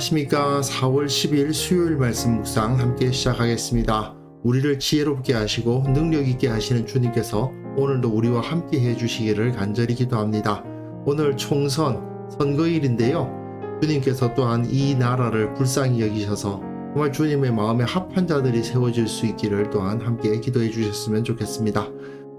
안녕하십니까. 4월 10일 수요일 말씀 묵상 함께 시작하겠습니다. 우리를 지혜롭게 하시고 능력 있게 하시는 주님께서 오늘도 우리와 함께 해주시기를 간절히 기도합니다. 오늘 총선 선거일인데요. 주님께서 또한 이 나라를 불쌍히 여기셔서 정말 주님의 마음에 합한 자들이 세워질 수 있기를 또한 함께 기도해 주셨으면 좋겠습니다.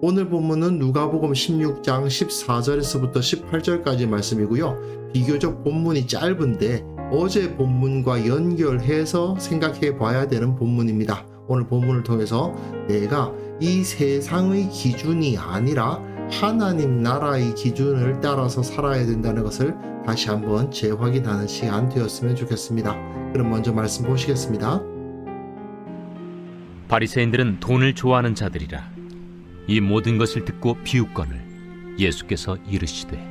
오늘 본문은 누가복음 16장 14절에서부터 18절까지 말씀이고요. 비교적 본문이 짧은데 어제 본문과 연결해서 생각해 봐야 되는 본문입니다. 오늘 본문을 통해서 내가 이 세상의 기준이 아니라 하나님 나라의 기준을 따라서 살아야 된다는 것을 다시 한번 재확인하는 시간 되었으면 좋겠습니다. 그럼 먼저 말씀 보시겠습니다. 바리새인들은 돈을 좋아하는 자들이라 이 모든 것을 듣고 비웃거늘 예수께서 이르시되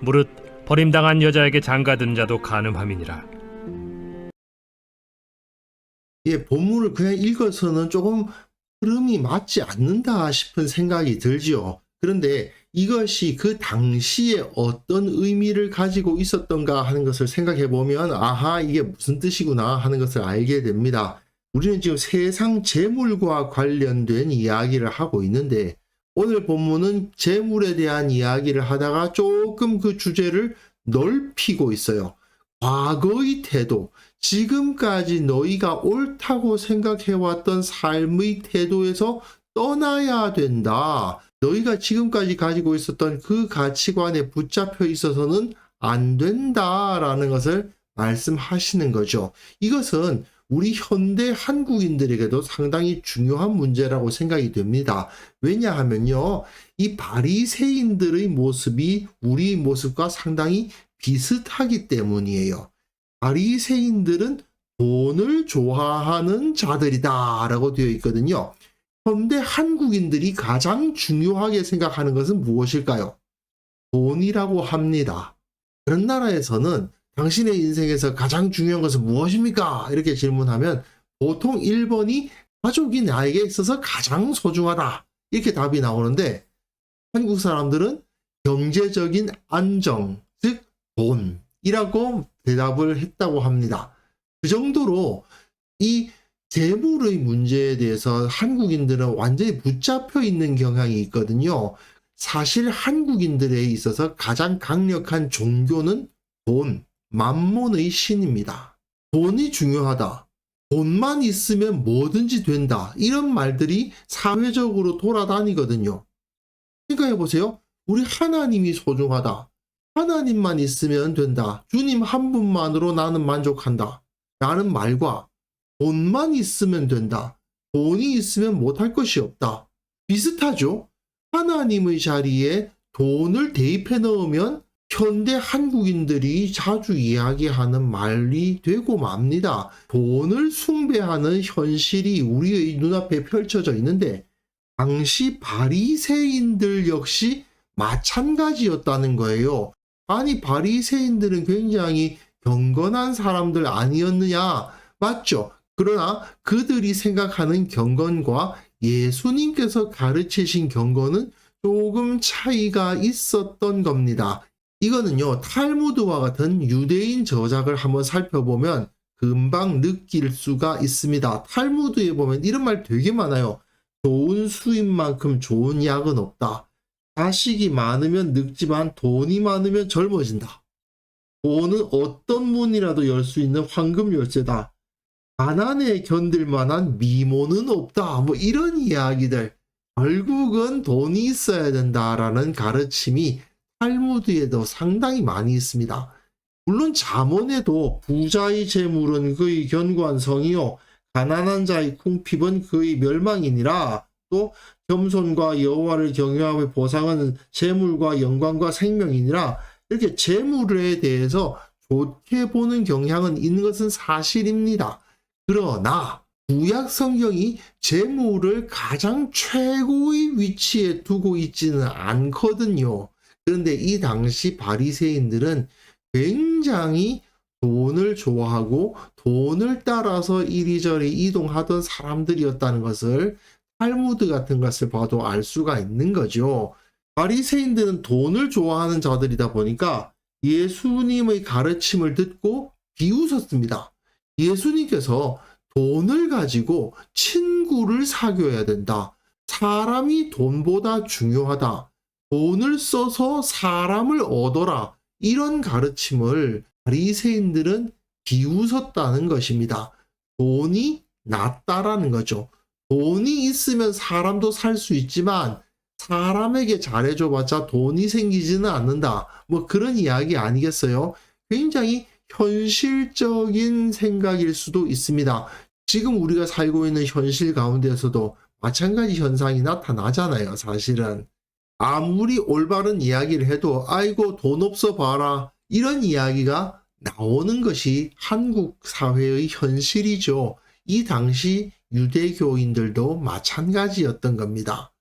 무릇 버림당한 여자에게 장가든 자도 가늠함이니라. 예, 본문을 그냥 읽어서는 조금 흐름이 맞지 않는다 싶은 생각이 들지요. 그런데 이것이 그 당시에 어떤 의미를 가지고 있었던가 하는 것을 생각해 보면 아하 이게 무슨 뜻이구나 하는 것을 알게 됩니다. 우리는 지금 세상 재물과 관련된 이야기를 하고 있는데 오늘 본문은 재물에 대한 이야기를 하다가 조금 그 주제를 넓히고 있어요. 과거의 태도, 지금까지 너희가 옳다고 생각해왔던 삶의 태도에서 떠나야 된다. 너희가 지금까지 가지고 있었던 그 가치관에 붙잡혀 있어서는 안 된다라는 것을 말씀하시는 거죠. 이것은 우리 현대 한국인들에게도 상당히 중요한 문제라고 생각이 됩니다. 왜냐하면요, 이 바리새인들의 모습이 우리 모습과 상당히 비슷하기 때문이에요. 바리새인들은 돈을 좋아하는 자들이다라고 되어 있거든요. 현대 한국인들이 가장 중요하게 생각하는 것은 무엇일까요? 돈이라고 합니다. 그런 나라에서는 당신의 인생에서 가장 중요한 것은 무엇입니까? 이렇게 질문하면 보통 1번이 가족이 나에게 있어서 가장 소중하다. 이렇게 답이 나오는데 한국 사람들은 경제적인 안정, 즉 돈이라고 대답을 했다고 합니다. 그 정도로 이 재물의 문제에 대해서 한국인들은 완전히 붙잡혀 있는 경향이 있거든요. 사실 한국인들에 있어서 가장 강력한 종교는 돈, 만몬의 신입니다. 돈이 중요하다. 돈만 있으면 뭐든지 된다. 이런 말들이 사회적으로 돌아다니거든요. 생각해 보세요. 우리 하나님이 소중하다. 하나님만 있으면 된다. 주님 한 분만으로 나는 만족한다. 라는 말과 돈만 있으면 된다. 돈이 있으면 못할 것이 없다. 비슷하죠? 하나님의 자리에 돈을 대입해 넣으면 현대 한국인들이 자주 이야기하는 말이 되고 맙니다. 돈을 숭배하는 현실이 우리의 눈앞에 펼쳐져 있는데 당시 바리새인들 역시 마찬가지였다는 거예요. 아니 바리새인들은 굉장히 경건한 사람들 아니었느냐? 맞죠? 그러나 그들이 생각하는 경건과 예수님께서 가르치신 경건은 조금 차이가 있었던 겁니다. 이거는요, 탈무드와 같은 유대인 저작을 한번 살펴보면 금방 느낄 수가 있습니다. 탈무드에 보면 이런 말 되게 많아요. 좋은 수입만큼 좋은 약은 없다. 자식이 많으면 늙지만 돈이 많으면 젊어진다. 돈은 어떤 문이라도 열 수 있는 황금 열쇠다. 가난에 견딜 만한 미모는 없다. 뭐 이런 이야기들. 결국은 돈이 있어야 된다라는 가르침이 탈무드에도 상당히 많이 있습니다. 물론 잠언에도 부자의 재물은 그의 견고한 성이요 가난한 자의 궁핍은 그의 멸망이니라 또 겸손과 여호와를 경외함의 보상은 재물과 영광과 생명이니라 이렇게 재물에 대해서 좋게 보는 경향은 있는 것은 사실입니다. 그러나 구약 성경이 재물을 가장 최고의 위치에 두고 있지는 않거든요. 그런데 이 당시 바리새인들은 굉장히 돈을 좋아하고 돈을 따라서 이리저리 이동하던 사람들이었다는 것을 탈무드 같은 것을 봐도 알 수가 있는 거죠. 바리새인들은 돈을 좋아하는 자들이다 보니까 예수님의 가르침을 듣고 비웃었습니다. 예수님께서 돈을 가지고 친구를 사귀어야 된다. 사람이 돈보다 중요하다. 돈을 써서 사람을 얻어라. 이런 가르침을 바리새인들은 비웃었다는 것입니다. 돈이 낫다라는 거죠. 돈이 있으면 사람도 살 수 있지만 사람에게 잘해줘봤자 돈이 생기지는 않는다. 뭐 그런 이야기 아니겠어요? 굉장히 현실적인 생각일 수도 있습니다. 지금 우리가 살고 있는 현실 가운데서도 마찬가지 현상이 나타나잖아요, 사실은. 아무리 올바른 이야기를 해도, 아이고, 돈 없어 봐라. 이런 이야기가 나오는 것이 한국 사회의 현실이죠. 이 당시 유대교인들도 마찬가지였던 겁니다.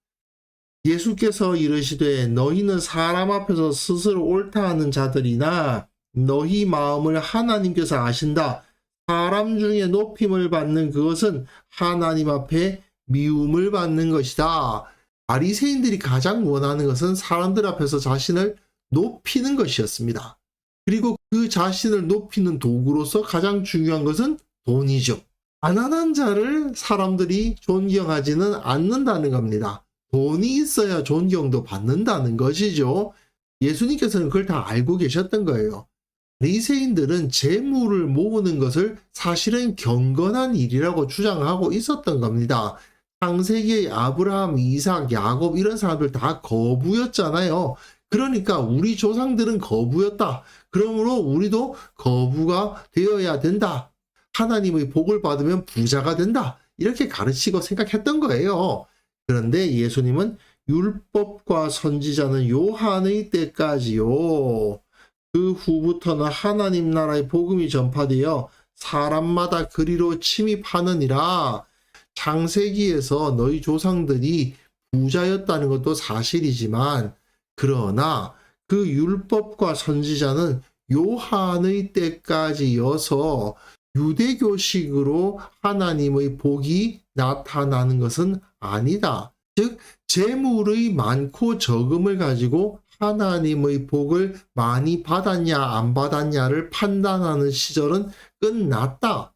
예수께서 이르시되 너희는 사람 앞에서 스스로 옳다 하는 자들이나 너희 마음을 하나님께서 아신다. 사람 중에 높임을 받는 그것은 하나님 앞에 미움을 받는 것이다. 바리새인들이 가장 원하는 것은 사람들 앞에서 자신을 높이는 것이었습니다. 그리고 그 자신을 높이는 도구로서 가장 중요한 것은 돈이죠. 가난한 자를 사람들이 존경하지는 않는다는 겁니다. 돈이 있어야 존경도 받는다는 것이죠. 예수님께서는 그걸 다 알고 계셨던 거예요. 리세인들은 재물을 모으는 것을 사실은 경건한 일이라고 주장하고 있었던 겁니다. 창세기의 아브라함, 이삭, 야곱 이런 사람들 다 거부였잖아요. 그러니까 우리 조상들은 거부였다. 그러므로 우리도 거부가 되어야 된다. 하나님의 복을 받으면 부자가 된다. 이렇게 가르치고 생각했던 거예요. 그런데 예수님은 율법과 선지자는 요한의 때까지요. 그 후부터는 하나님 나라의 복음이 전파되어 사람마다 그리로 침입하느니라. 창세기에서 너희 조상들이 부자였다는 것도 사실이지만 그러나 그 율법과 선지자는 요한의 때까지여서 유대교식으로 하나님의 복이 나타나는 것은 아니다. 즉, 재물의 많고 적음을 가지고 하나님의 복을 많이 받았냐, 안 받았냐를 판단하는 시절은 끝났다.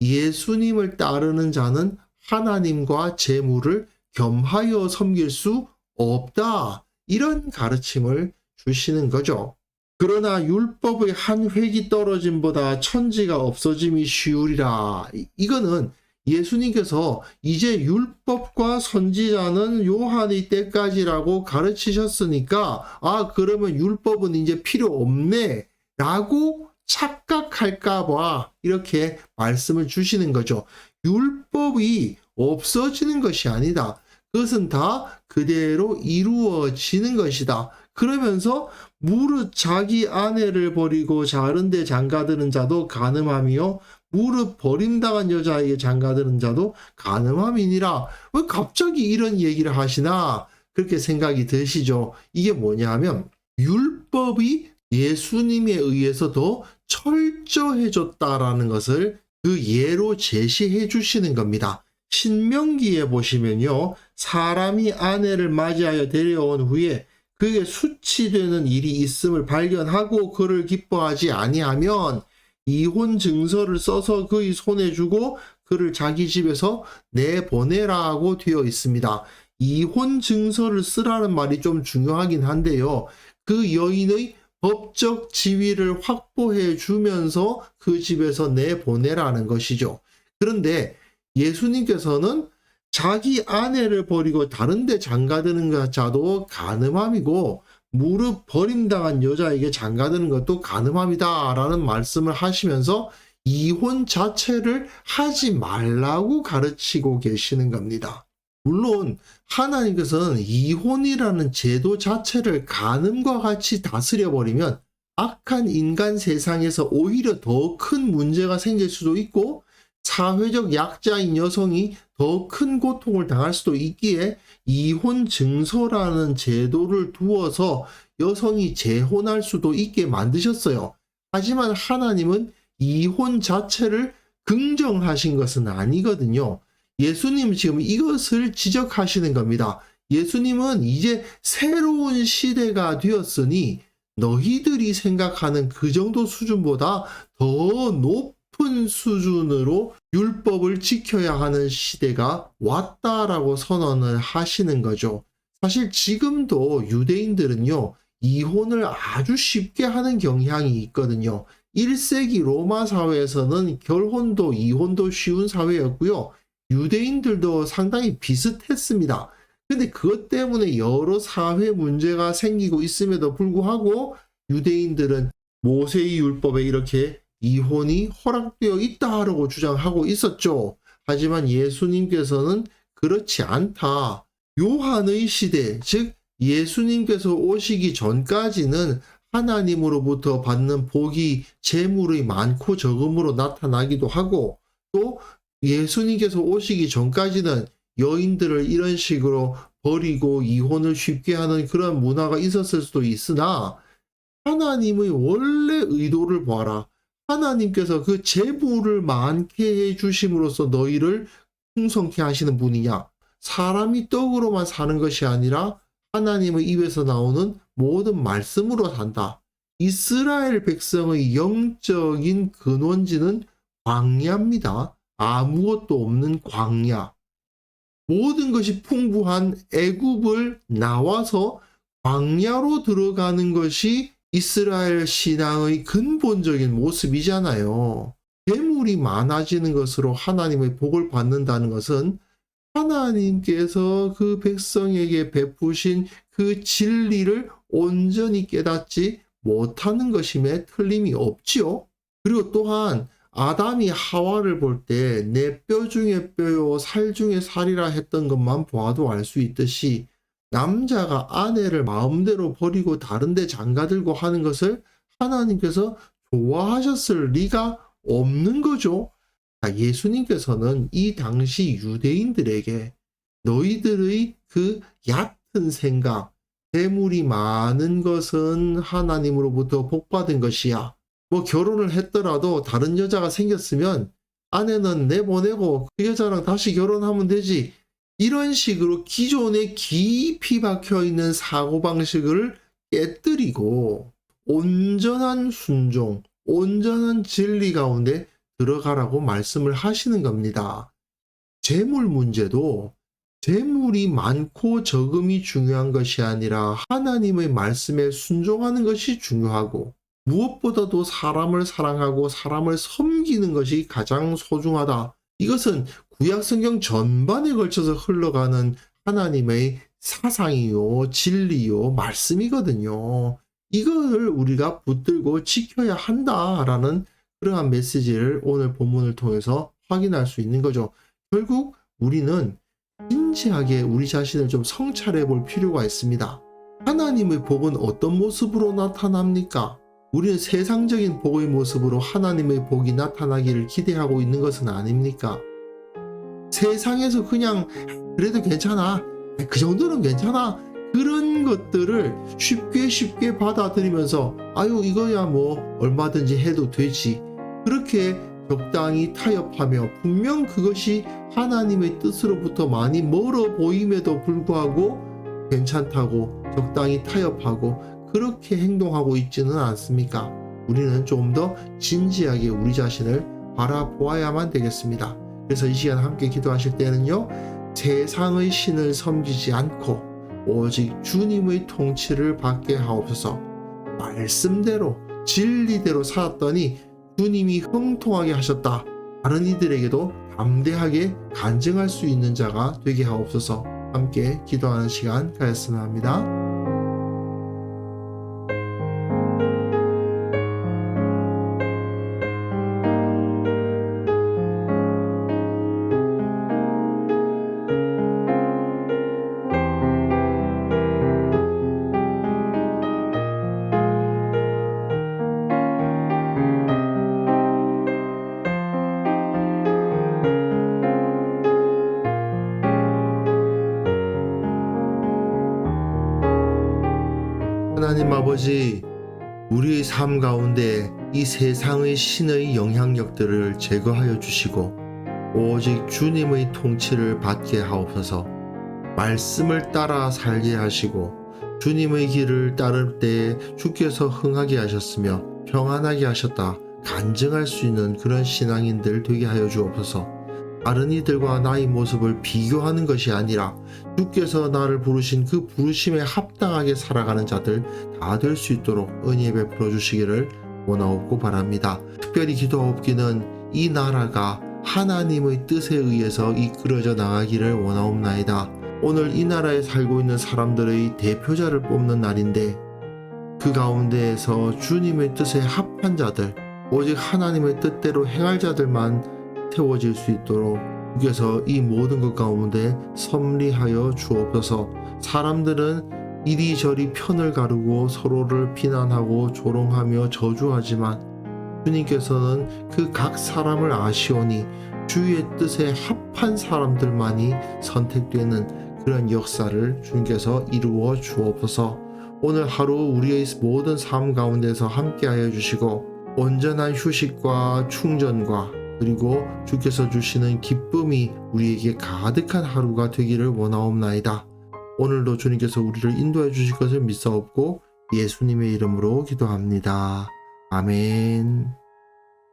예수님을 따르는 자는 하나님과 재물을 겸하여 섬길 수 없다. 이런 가르침을 주시는 거죠. 그러나 율법의 한 획이 떨어짐보다 천지가 없어짐이 쉬우리라. 이- 이거는 예수님께서 이제 율법과 선지자는 요한의 때까지라고 가르치셨으니까 아 그러면 율법은 이제 필요 없네 라고 착각할까 봐 이렇게 말씀을 주시는 거죠. 율법이 없어지는 것이 아니다. 그것은 다 그대로 이루어지는 것이다. 그러면서 무릇 자기 아내를 버리고 자른데 장가드는 자도 가늠함이요 무릇 버림당한 여자에게 장가드는 자도 가늠함이니라. 왜 갑자기 이런 얘기를 하시나? 그렇게 생각이 드시죠. 이게 뭐냐 하면 율법이 예수님에 의해서 더 철저해졌다라는 것을 그 예로 제시해 주시는 겁니다. 신명기에 보시면요. 사람이 아내를 맞이하여 데려온 후에 그게 수치되는 일이 있음을 발견하고 그를 기뻐하지 아니하면 이혼 증서를 써서 그의 손에 주고 그를 자기 집에서 내보내라고 되어 있습니다. 이혼 증서를 쓰라는 말이 좀 중요하긴 한데요. 그 여인의 법적 지위를 확보해 주면서 그 집에서 내보내라는 것이죠. 그런데 예수님께서는 자기 아내를 버리고 다른데 장가드는 자도 가늠함이고 무릎 버림당한 여자에게 장가드는 것도 가늠함이다라는 말씀을 하시면서 이혼 자체를 하지 말라고 가르치고 계시는 겁니다. 물론 하나님께서는 이혼이라는 제도 자체를 간음과 같이 다스려 버리면 악한 인간 세상에서 오히려 더 큰 문제가 생길 수도 있고 사회적 약자인 여성이 더 큰 고통을 당할 수도 있기에 이혼 증서라는 제도를 두어서 여성이 재혼할 수도 있게 만드셨어요. 하지만 하나님은 이혼 자체를 긍정하신 것은 아니거든요. 예수님 지금 이것을 지적하시는 겁니다. 예수님은 이제 새로운 시대가 되었으니 너희들이 생각하는 그 정도 수준보다 더 높은 수준으로 율법을 지켜야 하는 시대가 왔다라고 선언을 하시는 거죠. 사실 지금도 유대인들은요, 이혼을 아주 쉽게 하는 경향이 있거든요. 1세기 로마 사회에서는 결혼도 이혼도 쉬운 사회였고요. 유대인들도 상당히 비슷했습니다. 근데 그것 때문에 여러 사회 문제가 생기고 있음에도 불구하고 유대인들은 모세의 율법에 이렇게 이혼이 허락되어 있다라고 주장하고 있었죠. 하지만 예수님께서는 그렇지 않다. 요한의 시대, 즉 예수님께서 오시기 전까지는 하나님으로부터 받는 복이 재물의 많고 적음으로 나타나기도 하고 또 예수님께서 오시기 전까지는 여인들을 이런 식으로 버리고 이혼을 쉽게 하는 그런 문화가 있었을 수도 있으나 하나님의 원래 의도를 봐라. 하나님께서 그 재물을 많게 해 주심으로써 너희를 풍성케 하시는 분이냐? 사람이 떡으로만 사는 것이 아니라 하나님의 입에서 나오는 모든 말씀으로 산다. 이스라엘 백성의 영적인 근원지는 광야입니다. 아무것도 없는 광야. 모든 것이 풍부한 애굽을 나와서 광야로 들어가는 것이 이스라엘 신앙의 근본적인 모습이잖아요. 재물이 많아지는 것으로 하나님의 복을 받는다는 것은 하나님께서 그 백성에게 베푸신 그 진리를 온전히 깨닫지 못하는 것임에 틀림이 없지요. 그리고 또한 아담이 하와를 볼 때 내 뼈 중에 뼈요 살 중에 살이라 했던 것만 보아도 알 수 있듯이 남자가 아내를 마음대로 버리고 다른데 장가들고 하는 것을 하나님께서 좋아하셨을 리가 없는 거죠. 예수님께서는 이 당시 유대인들에게 너희들의 그 얕은 생각, 재물이 많은 것은 하나님으로부터 복받은 것이야. 뭐 결혼을 했더라도 다른 여자가 생겼으면 아내는 내보내고 그 여자랑 다시 결혼하면 되지. 이런 식으로 기존에 깊이 박혀 있는 사고방식을 깨뜨리고 온전한 순종, 온전한 진리 가운데 들어가라고 말씀을 하시는 겁니다. 재물 문제도 재물이 많고 적음이 중요한 것이 아니라 하나님의 말씀에 순종하는 것이 중요하고 무엇보다도 사람을 사랑하고 사람을 섬기는 것이 가장 소중하다. 이것은 구약 성경 전반에 걸쳐서 흘러가는 하나님의 사상이요, 진리요, 말씀이거든요. 이걸 우리가 붙들고 지켜야 한다라는 그러한 메시지를 오늘 본문을 통해서 확인할 수 있는 거죠. 결국 우리는 진지하게 우리 자신을 좀 성찰해 볼 필요가 있습니다. 하나님의 복은 어떤 모습으로 나타납니까? 우리는 세상적인 복의 모습으로 하나님의 복이 나타나기를 기대하고 있는 것은 아닙니까? 세상에서 그냥 그래도 괜찮아. 그 정도는 괜찮아. 그런 것들을 쉽게 쉽게 받아들이면서 아유 이거야 뭐 얼마든지 해도 되지. 그렇게 적당히 타협하며 분명 그것이 하나님의 뜻으로부터 많이 멀어 보임에도 불구하고 괜찮다고 적당히 타협하고 그렇게 행동하고 있지는 않습니까? 우리는 좀 더 진지하게 우리 자신을 바라보아야만 되겠습니다. 그래서 이 시간 함께 기도하실 때는요, 세상의 신을 섬기지 않고 오직 주님의 통치를 받게 하옵소서. 말씀대로 진리대로 살았더니 주님이 형통하게 하셨다. 다른 이들에게도 담대하게 간증할 수 있는 자가 되게 하옵소서. 함께 기도하는 시간 가졌으면 합니다. 하나님 아버지, 우리의 삶 가운데 이 세상의 신의 영향력들을 제거하여 주시고 오직 주님의 통치를 받게 하옵소서. 말씀을 따라 살게 하시고 주님의 길을 따를 때 주께서 흥하게 하셨으며 평안하게 하셨다 간증할 수 있는 그런 신앙인들 되게 하여 주옵소서. 다른 이들과 나의 모습을 비교하는 것이 아니라 주께서 나를 부르신 그 부르심에 합당하게 살아가는 자들 다 될 수 있도록 은혜 베풀어 주시기를 원하옵고 바랍니다. 특별히 기도하옵기는 이 나라가 하나님의 뜻에 의해서 이끌어져 나가기를 원하옵나이다. 오늘 이 나라에 살고 있는 사람들의 대표자를 뽑는 날인데 그 가운데에서 주님의 뜻에 합한 자들, 오직 하나님의 뜻대로 행할 자들만 태워질 수 있도록 주께서 이 모든 것 가운데 섭리하여 주옵소서. 사람들은 이리저리 편을 가르고 서로를 비난하고 조롱하며 저주하지만 주님께서는 그 각 사람을 아시오니 주의 뜻에 합한 사람들만이 선택되는 그런 역사를 주님께서 이루어 주옵소서. 오늘 하루 우리의 모든 삶 가운데서 함께하여 주시고 온전한 휴식과 충전과 그리고 주께서 주시는 기쁨이 우리에게 가득한 하루가 되기를 원하옵나이다. 오늘도 주님께서 우리를 인도해 주실 것을 믿사옵고 예수님의 이름으로 기도합니다. 아멘.